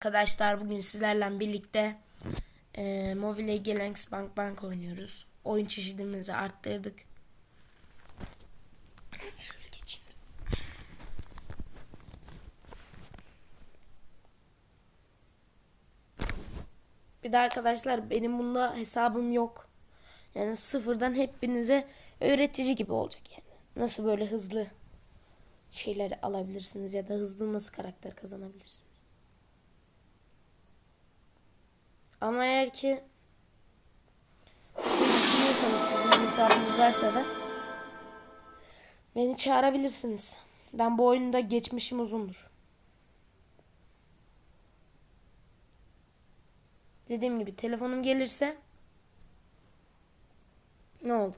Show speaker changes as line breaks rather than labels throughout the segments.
Arkadaşlar bugün sizlerle birlikte e, Mobile Legends Bank Bank oynuyoruz. Oyun çeşidimizi arttırdık. Şöyle geçeyim. Bir de arkadaşlar benim bunda hesabım yok. Yani sıfırdan hepinize öğretici gibi olacak yani. Nasıl böyle hızlı şeyleri alabilirsiniz ya da hızlı nasıl karakter kazanabilirsiniz. Ama eğer ki şey düşünüyorsanız sizin hesabınız varsa da beni çağırabilirsiniz. Ben bu oyunda geçmişim uzundur. Dediğim gibi telefonum gelirse ne oldu?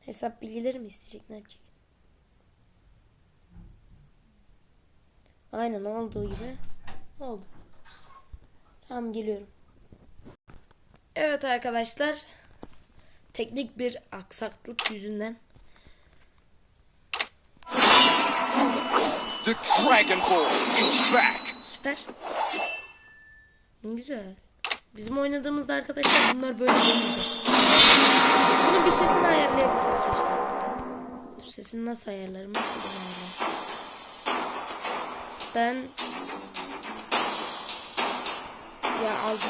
Hesap bilgileri mi isteyecek ne yapacak? Aynen olduğu gibi oldu. Tamam geliyorum. Evet arkadaşlar. Teknik bir aksaklık yüzünden
The Dragon Ball is back!
süper. Ne güzel. Bizim oynadığımızda arkadaşlar bunlar böyle değildi. Bunun bir sesini ayarlayabilsem keşke. Bu sesini nasıl ayarlarım. Ben ya aldım.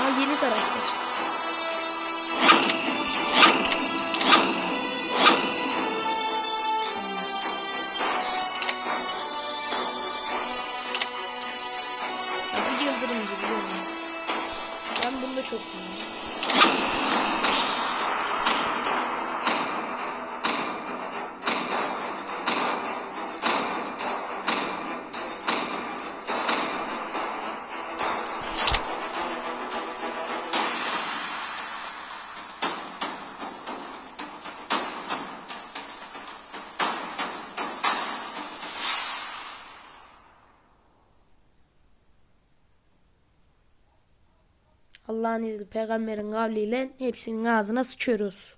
Aa yeni karakter. Allah'ın izniyle peygamberin kavliyle hepsinin ağzına sıçıyoruz.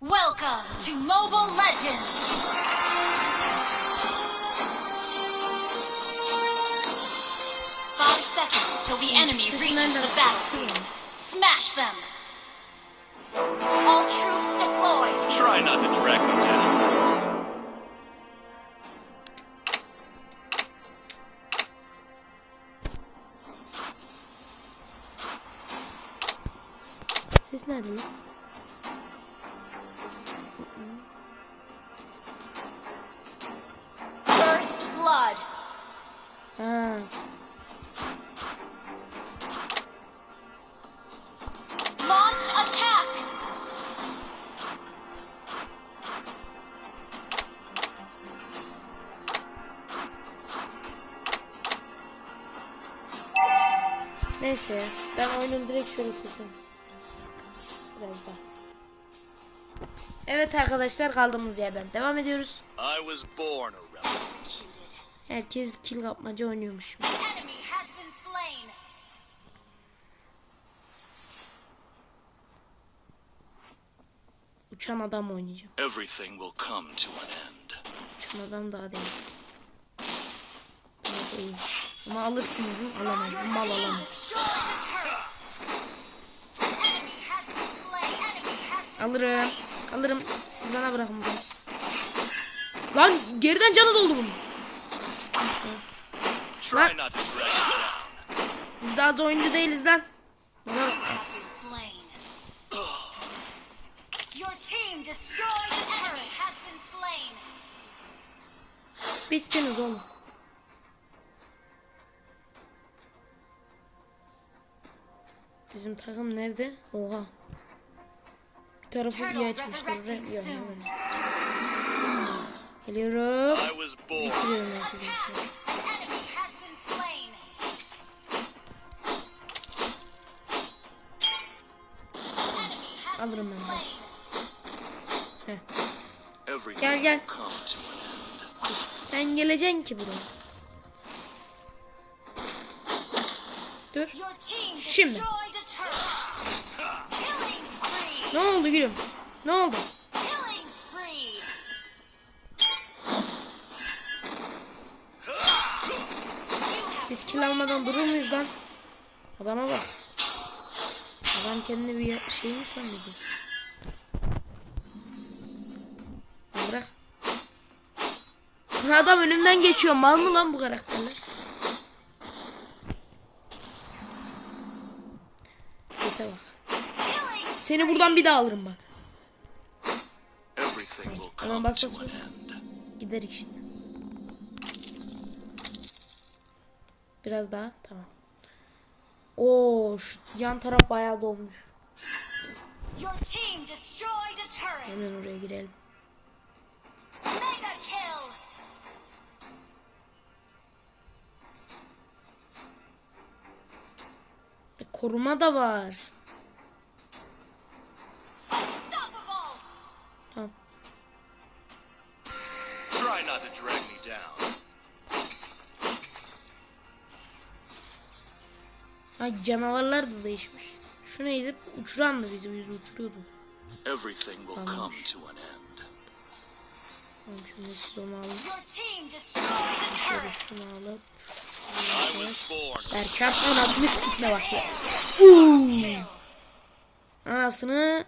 Welcome to Mobile Legends! Five seconds till the enemy reaches the battlefield. Smash them! All troops deployed.
Try not to drag me down.
Nerede lan?
First blood.
Ha.
Launch attack!
Neyse. Ben oyunun direkt şöyle sesiniz. Biraz daha. Evet arkadaşlar kaldığımız yerden devam ediyoruz.
I was born a rebel.
Executed.
Herkes kill kapmaca oynuyormuş.
Enemy has been slain.
Uçan adam oynayacağım.
Everything will come to an end.
Uçan adam daha değil. Daha değil. Ama alırsınız mı? Alamaz. Mal alamaz.
Destroy the turret. Enemy has been slain. Enemy has been
Alırım. Alırım. Siz bana bırakın bunu. Lan geriden canı doldu bunun.
Down.
Biz daha az oyuncu değiliz lan. Bana bak.
slain. Your team destroyed the turret. Has been slain.
Bittiniz oğlum. Bizim takım nerede? Oha. Tarafı iyi açmışlar. Ve... Yok. Geliyorum. Bitiriyorum
has
Alırım ben de.
Everything
Gel gel. Sen geleceksin ki buraya. Dur. Şimdi. Ne oldu gülüm? Ne oldu? Biz kill almadan durur muyuz lan? Adama bak. Adam kendini bir şey mi sanıyordu? Bırak. Adam önümden geçiyor. Mal mı lan bu karakterler? Seni buradan bir daha alırım bak. Hemen bas bas bas. Giderik şimdi. Biraz daha. Tamam. Oo, şu yan taraf bayağı dolmuş. Hemen oraya girelim. E, koruma da var. Ay canavarlar da değişmiş. Şu neydi? Uçuran da bizi bizi uçuruyordu.
Everything will come to an end.
Tamam şimdi siz onu alın. Şunu alıp. Berçem anasını sikme bak ya. Uuu. Anasını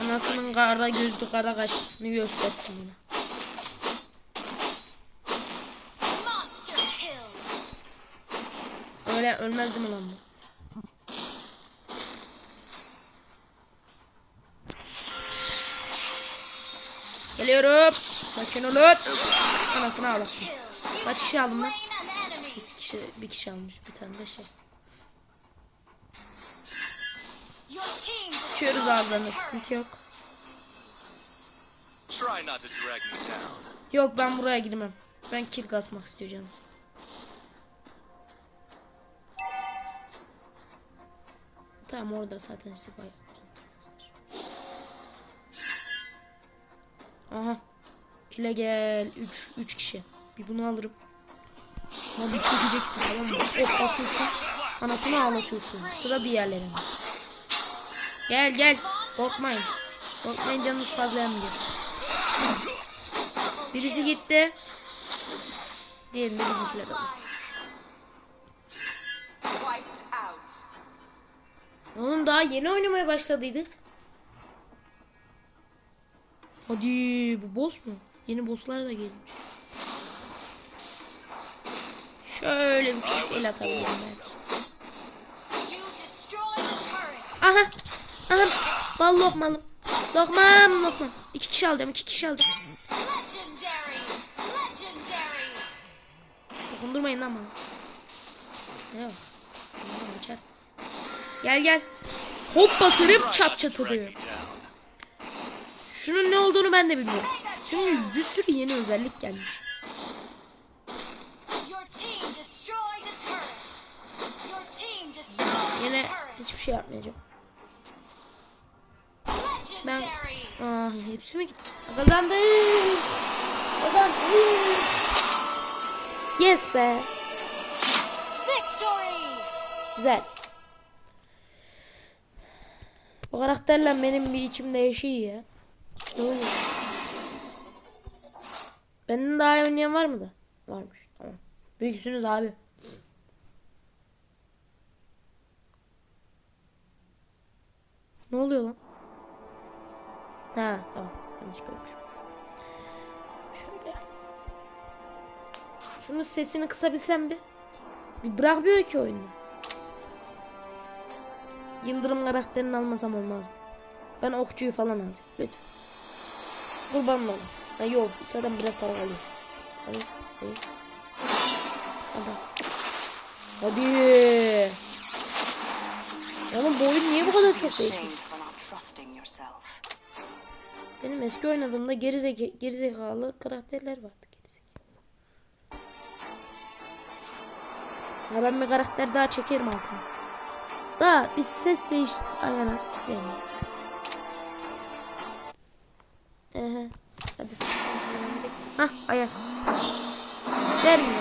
Anasının kara gözlü kara kaşısını gösterdim buna.
Monster kill.
Öyle ölmez değil mi lan bu? Geliyorum. Sakin olun. Anasını.
You
Kaç kişi aldım lan? Bir kişi, bir kişi almış. Bir tane de şey.
Your team
Uçuyoruz
destroyed a
ağızlarına
turret.
sıkıntı yok. Yok ben buraya girmem. Ben kill kasmak istiyorum. Tamam orada zaten sipa Aha. Kile gel. 3 3 kişi. Bir bunu alırım. Ama bir çekeceksin tamam mı? Ok basıyorsun. Anasını ağlatıyorsun. Sıra diğerlerine. Gel gel. Korkmayın. Korkmayın canınız fazla yanmıyor. Birisi gitti. Diğerini bizimkiler aldı. Oğlum daha yeni oynamaya başladıydık. Hadi bu boss mu? Yeni bosslar da gelmiş. Şöyle bir küçük el atabilirim belki. Aha. Aha. Bal lokmalım. Lokmam lokmam. İki kişi alacağım. iki kişi alacağım. Dokundurmayın lan bana. Ne var? Bundan açar. Gel gel. Hop basarıp çat çat oluyor. Şunun ne olduğunu ben de bilmiyorum. Çünkü bir sürü yeni özellik gelmiş. Yine hiçbir şey yapmayacağım. Ben... Aa, hepsi mi gitti? Kazandık. Kazandık. Yes be.
Victory.
Güzel. Bu karakterle benim bir içim değişiyor ya. Ne? Benden daha iyi oynayan var mı da? Varmış. Tamam. Büyüksünüz abi. Ne oluyor lan? Ha tamam. Yanlış görmüşüm. Şöyle. Şunun sesini kısabilsem bir. Bir bırakmıyor ki oyunu. Yıldırım karakterini almasam olmaz? Ben okçuyu falan alacağım. Lütfen. Kurban olayım. Ha yok. Zaten biraz para alıyor. Hadi. Hadi. Hadi. Oğlum bu oyun niye bu kadar çok değişmiş? Benim eski oynadığımda gerizeka gerizekalı karakterler vardı. Gerizekalı. Ya ben bir karakter daha çekerim altına. Da bir ses değiş gelmiyor. Ehe. Hadi. Hah ayak. Vermiyor.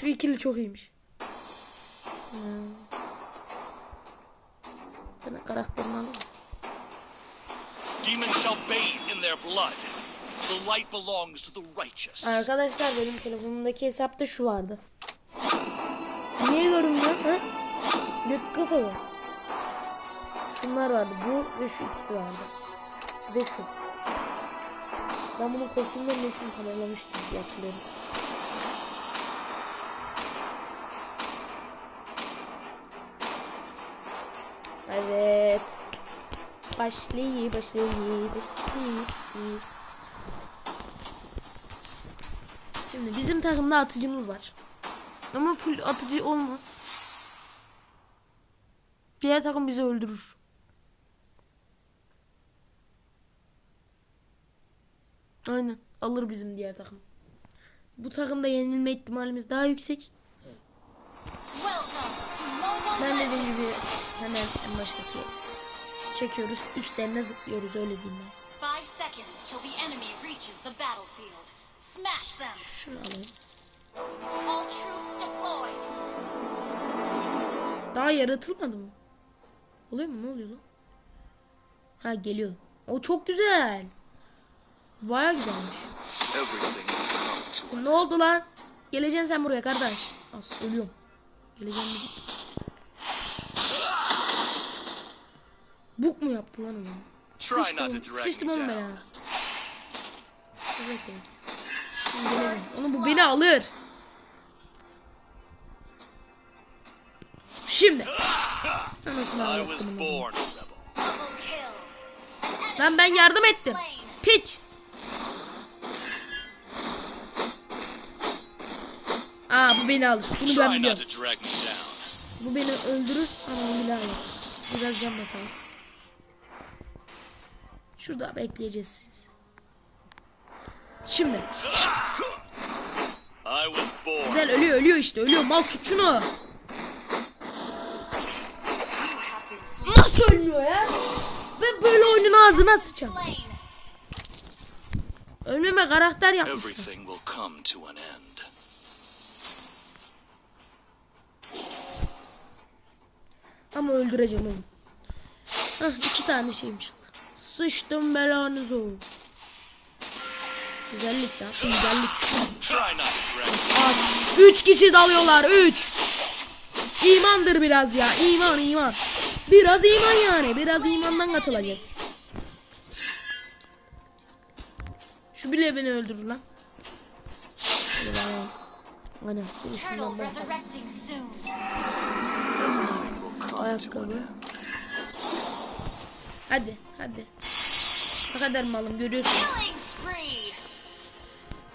Şu ikili çok iyiymiş. Ben karakterini alayım.
Demons shall bathe in their blood. The light belongs to the righteous.
Arkadaşlar benim telefonumdaki hesapta şu vardı. Niye görünmüyor? Ha? Göt kafalı. Şunlar vardı. Bu ve şu ikisi vardı. Ve şu. Ben bunun kostümlerin hepsini tamamlamıştım diye hatırlıyorum. Evet. Başlayı, başlayı, başlayı, başlayı. Şimdi bizim takımda atıcımız var. Ama full atıcı olmaz. Diğer takım bizi öldürür. Aynen. Alır bizim diğer takım. Bu takımda yenilme ihtimalimiz daha yüksek. Ben dediğim gibi hemen en baştaki çekiyoruz. Üstlerine zıplıyoruz öyle diyeyim ben size. Şunu alayım.
All troops deployed.
Daha yaratılmadı mı? Oluyor mu? Ne oluyor lan? Ha geliyor. O çok güzel. Baya güzelmiş. Ne oldu lan? Geleceksin sen buraya kardeş. As ölüyorum. Geleceğim dedik. Buk mu yaptı lan onu? Sıçtım, oğlum ben ha. Evet evet. Şimdi gelelim. Oğlum bu beni alır. Şimdi. Anasını ağlattım. Lan ben yardım ettim. Piç. Aa bu beni alır. Bunu ben biliyorum. Bu beni öldürür ama bile alır. Biraz can basalım. Şurada bekleyeceğiz siz. Şimdi. Güzel ölüyor ölüyor işte ölüyor. Mal tut şunu. Nasıl ölmüyor ya? Ben böyle oyunun ağzına sıçacağım. Ölmeme karakter yapmışlar. Ama öldüreceğim onu. Hah iki tane şeyim çıktı. Sıçtım belanız olun. Güzellik ya. Güzellik. Az. Üç kişi dalıyorlar. Üç. İmandır biraz ya. İman iman. Biraz iman yani. Biraz imandan katılacağız. Şu bile beni öldürür lan.
Soon.
Ayakkabı. Hadi hadi. Ne kadar malım görüyorsun.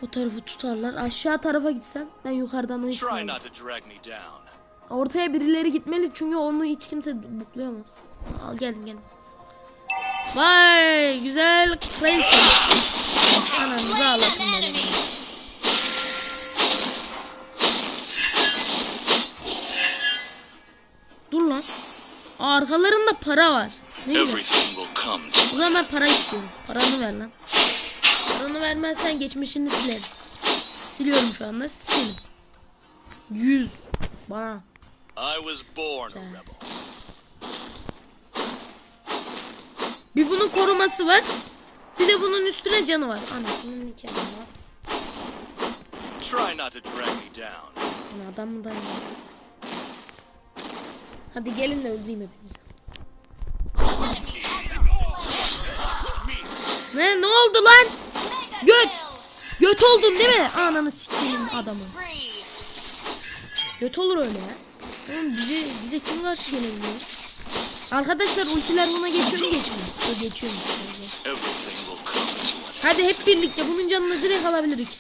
O tarafı tutarlar. Aşağı tarafa gitsem ben yukarıdan o Ortaya birileri gitmeli çünkü onu hiç kimse buklayamaz. Al gelin gelin. Vay güzel kraliçe. Ananızı ağlatın beni. Dur lan. Arkalarında para var. Ne güzel. O zaman ben para istiyorum. Paranı ver lan. Paranı vermezsen geçmişini silerim. Siliyorum şu anda. Sil. 100. Bana.
I was born a rebel.
Bir bunun koruması var. Bir de bunun üstüne canı var. Anasının nikahı var.
Try not to drag me down.
Lan adam mı dayanıyor? Hadi gelin de öldüreyim hepinizi. Ne ne oldu lan? Göt. Göt oldun değil mi? Ananı sikeyim adamı. Göt olur öyle ya. Oğlum bize, bize kim karşı gelebiliyor? Arkadaşlar ultiler buna geçiyor mu geçmiyor? O geçiyor mu? Hadi hep birlikte bunun canını direkt alabiliriz.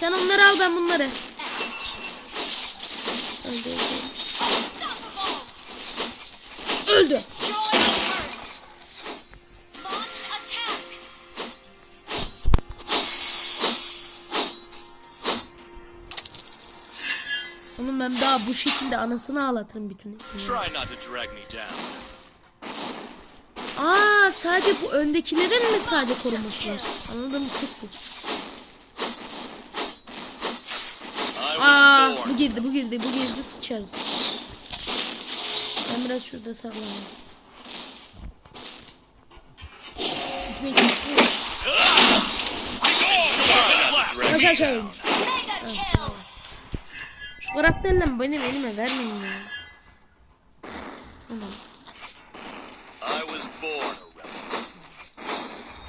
Sen onları al ben bunları. Oğlum ben daha bu şekilde anasını ağlatırım bütün. Aa sadece bu öndekilerin mi sadece koruması var? Anladım tık bu. Aa Bu girdi bu girdi bu girdi sıçarız. Ben biraz şurada sallanayım. Aşağı aşağı. Şu karakterle benim elime vermeyin ya. Tamam.
I was born a rebel.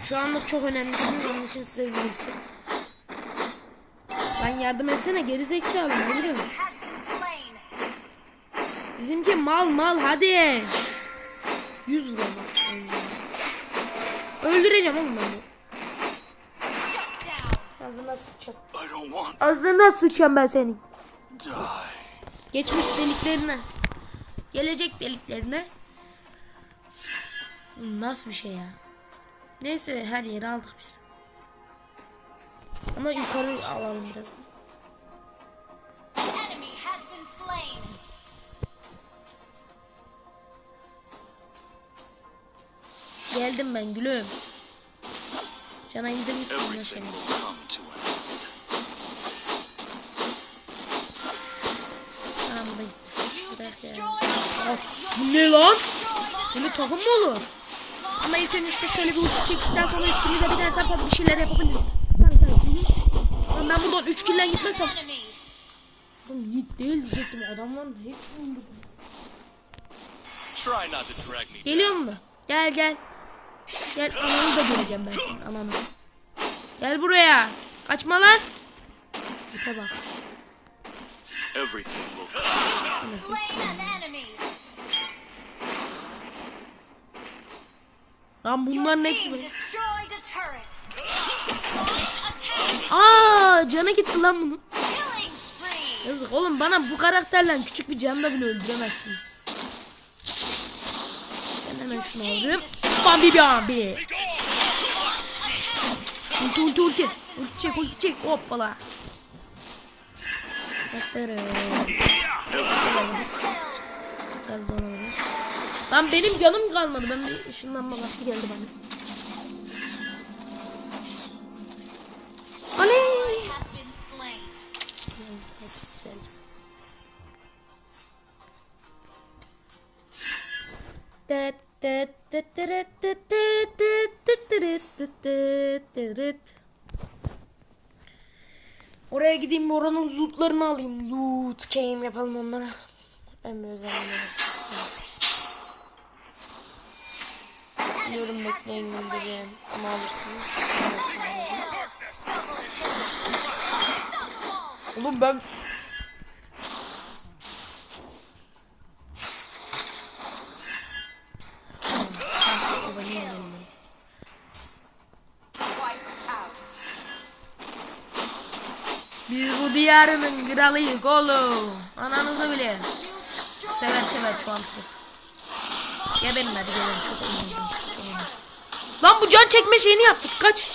Şu anlık çok önemlisiniz onun için size bir ulti. Ben yardım etsene gerizekalı ne bileyim.
Has been slain.
Bizimki mal mal hadi. Yüz vur ama. Öldüreceğim oğlum ben bunu. Ağzına sıçacağım. Ağzına sıçacağım ben senin. Geçmiş deliklerine. Gelecek deliklerine. Nasıl bir şey ya? Neyse her yeri aldık biz. Ama yukarı alalım biraz. Geldim ben gülüm. Cana indirmişsin
Everything
Of, ne lan?
Turret.
takım mı olur? Ama ilk önce size şöyle bir ulti çektikten sonra üstümüze bir tane tapa bir şeyler hı. Lan Ben buradan 3 kilden gitmesem. Oğlum Yiğit değil diyecektim adamların hepsini
down.
Geliyor mu? Gel gel. Gel ananı da göreceğim ben senin ananı. Gel buraya. Kaçma lan. Gite bak.
Everything will come.
Slain an enemy.
Lan bunların hepsi. Aa canı gitti lan bunun. Yazık oğlum bana bu karakterle küçük bir canla bile öldüremezsiniz. Ben hemen şunu alayım. Bambi bambi. Ulti ulti ulti. Ulti çek ulti çek. Hoppala. Gaz donanımı. Lan benim canım kalmadı. Ben bir ışınlanma vakti geldi bana.
Has been slain.
Tıt tıt tıt tırıt tıt tıt Oraya gideyim bir oranın lootlarını alayım. Loot game yapalım onlara. Ben bir özelliğine Biliyorum bekleyin göndereceğim. Ama alırsınız. Oğlum ben Diyarının kralıyız oğlum. Ananızı bile. Sever sever çok. Geberin hadi gelin çok oynadım. Lan bu can çekme şeyini yaptık kaç.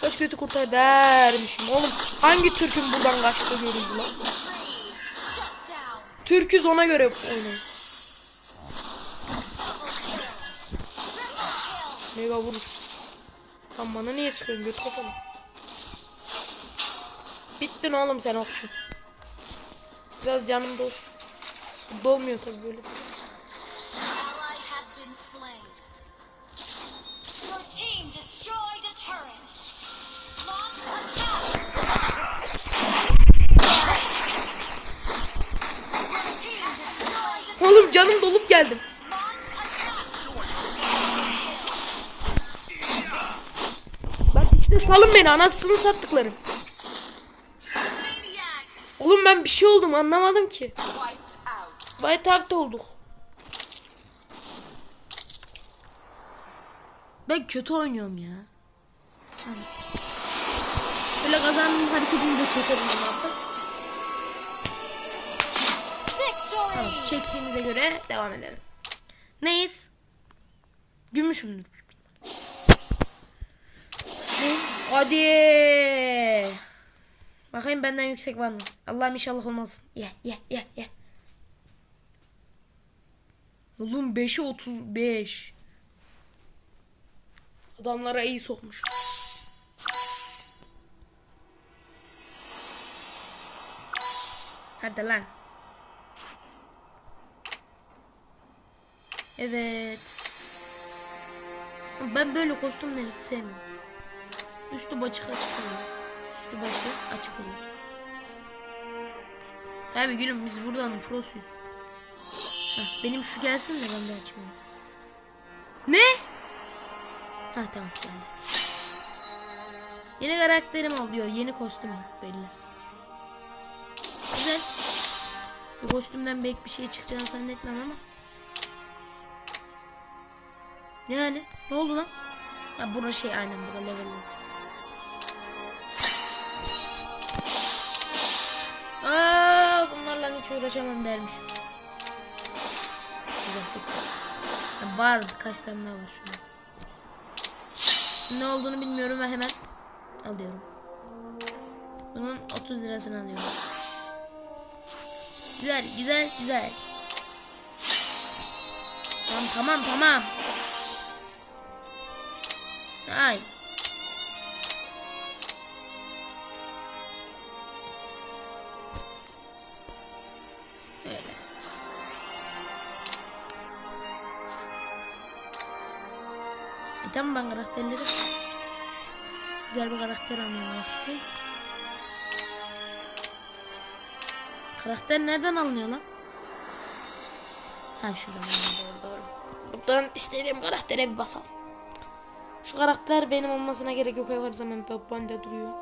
Kaç kötü kurtar dermişim oğlum. Hangi Türk'ün buradan kaçtı görüldü lan. Türk'üz ona göre oynayın. Mega vurur. Lan bana niye sıkıyorsun göt kafana. Bittin oğlum sen okçu. Biraz canım dolsun. Dolmuyor tabii böyle. Oğlum canım dolup geldim. Bak işte salın beni anasını sattıklarım. Ben bir şey oldum anlamadım ki.
Wiped out.
White Out'ta olduk. Ben kötü oynuyorum ya. Böyle kazandığım hareketini de çekelim artık.
Victory.
Tamam, çektiğimize göre devam edelim. Neyiz? Gümüşümdür. Hadi. Bakayım benden yüksek var mı? Allah'ım inşallah olmasın. Ye ye ye ye. Oğlum 5'e 35. Adamlara iyi sokmuş. Hadi lan. Evet. Ben böyle kostümleri sevmiyorum. Üstü açık açık. Üstü başı açık oluyor. Tabii gülüm biz buradan prosuyuz. Heh, benim şu gelsin de ben de açayım. Ne? Ha tamam geldi. Yeni karakterim oluyor. Yeni kostüm belli. Güzel. Bu kostümden belki bir şey çıkacağını zannetmem ama. Yani ne oldu lan? Ha bura şey aynen bura level. Aa bunlarla hiç uğraşamam dermiş. Ha, var kaç tane var şurada. Ne olduğunu bilmiyorum ve hemen alıyorum. Bunun 30 lirasını alıyorum. Güzel, güzel, güzel. Tamam, tamam, tamam. Ay. Tamam ben karakterleri güzel bir karakter almam. Karakter nereden alınıyor lan? Ha şuradan doğru doğru. Buradan istediğim karaktere bir basalım. Şu karakter benim olmasına gerek yok her zaman bende duruyor.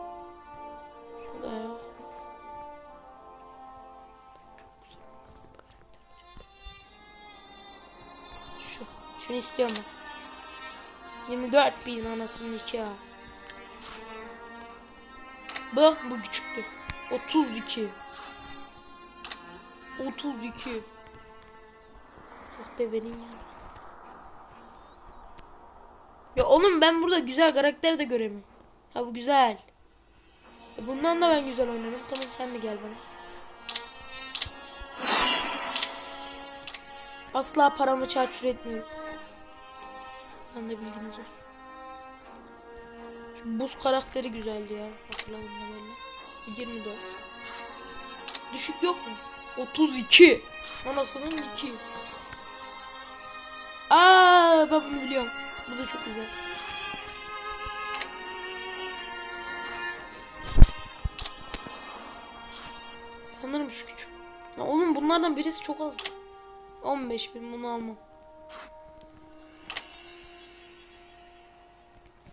Şurada yok. Şu. Şunu istiyorum ben. 24 bin anasının iki ha. Bu, bu küçüktü. 32. 32. Çok devenin ya. Ya oğlum ben burada güzel karakter de göremiyorum. Ha bu güzel. Ya bundan da ben güzel oynarım. Tamam sen de gel bana. Asla paramı çarçur etmiyorum. Ben de bildiğiniz olsun. Şu buz karakteri güzeldi ya. Hatırladım böyle. 24. Düşük yok mu? 32. Anasının 2. Aa ben bunu biliyorum. Bu da çok güzel. Sanırım şu küçük. Ya oğlum bunlardan birisi çok az. 15 bin bunu almam.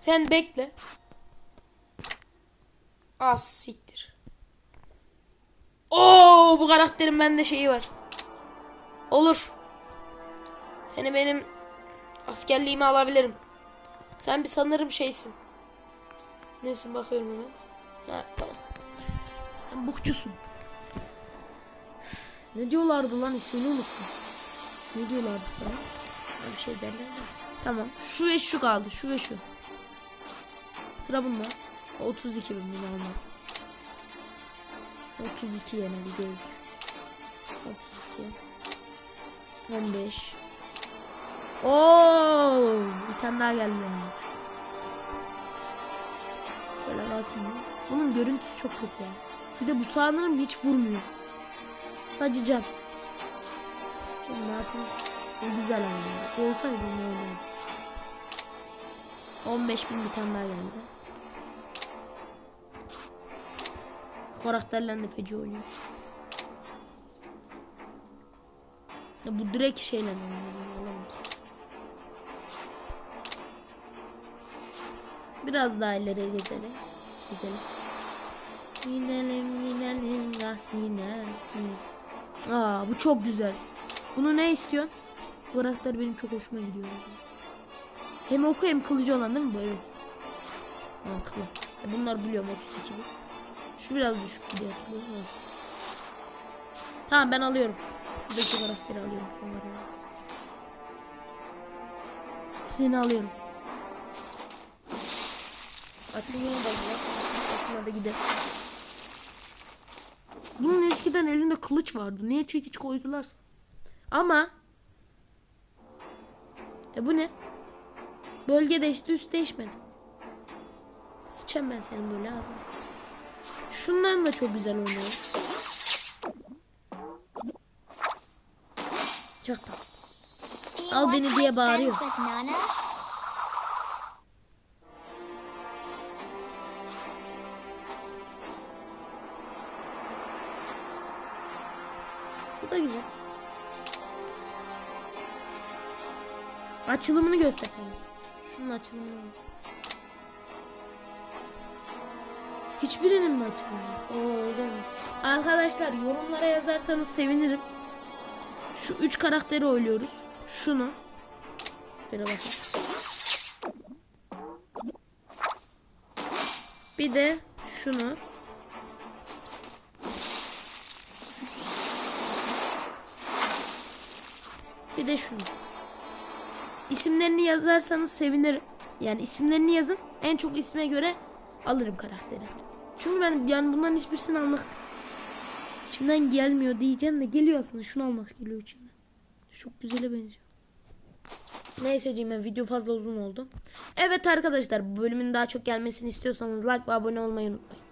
Sen bekle. Az siktir. Oo bu karakterin bende şeyi var. Olur. Seni benim askerliğime alabilirim. Sen bir sanırım şeysin. Nesin bakıyorum hemen. Ha tamam. Sen bukçusun. Ne diyorlardı lan ismini unuttum. Ne diyorlardı sana? Bir şey derler? Tamam. Şu ve şu kaldı. Şu ve şu. Sıra bunda. 32 bin bunu almak. 32 yine gördük. 32. 15. Oo, bir tane daha geldi. Şöyle kalsın bu. Bunun görüntüsü çok kötü ya. Bir de bu sanırım hiç vurmuyor. Sadece can. Sen ne yapıyorsun? O güzel ama olsaydı ne oynardı. 15 bin bir tane daha geldi. Karakterlerle feci oynuyor. Ya bu direkt şeyle oynuyor. Biraz daha ileriye gidelim. Gidelim. Gidelim gidelim gidelim. Aa bu çok güzel. Bunu ne istiyorsun? Bu karakter benim çok hoşuma gidiyor. Hem oku hem kılıcı olan değil mi bu? Evet. Mantıklı. Bunlar biliyorum 32 bin. Şu biraz düşük gidiyor. Tamam ben alıyorum. Şuradaki karakteri alıyorum sonları. Seni alıyorum. Açın yine bakıyor. Da gidelim. Bunun eskiden elinde kılıç vardı. Niye çekiç koydularsa? Ama e bu ne? Bölge değişti, üst değişmedi. Sıçacağım ben senin böyle ağzına şundan da çok güzel oynuyor. Çok tatlı. Al beni diye bağırıyor. Bu da güzel. Açılımını göster. Şunun açılımını göster. Hiçbirinin mi açılımı? Oo, o zaman. Arkadaşlar yorumlara yazarsanız sevinirim. Şu üç karakteri oyluyoruz. Şunu. Şöyle bakın. Bir de şunu. Bir de şunu. İsimlerini yazarsanız sevinirim. Yani isimlerini yazın. En çok isme göre alırım karakteri. Çünkü ben yani bunların hiçbirisini almak içimden gelmiyor diyeceğim de geliyor aslında. Şunu almak geliyor içimden. Çok güzele benziyor. Neyse ben video fazla uzun oldu. Evet arkadaşlar bu bölümün daha çok gelmesini istiyorsanız like ve abone olmayı unutmayın.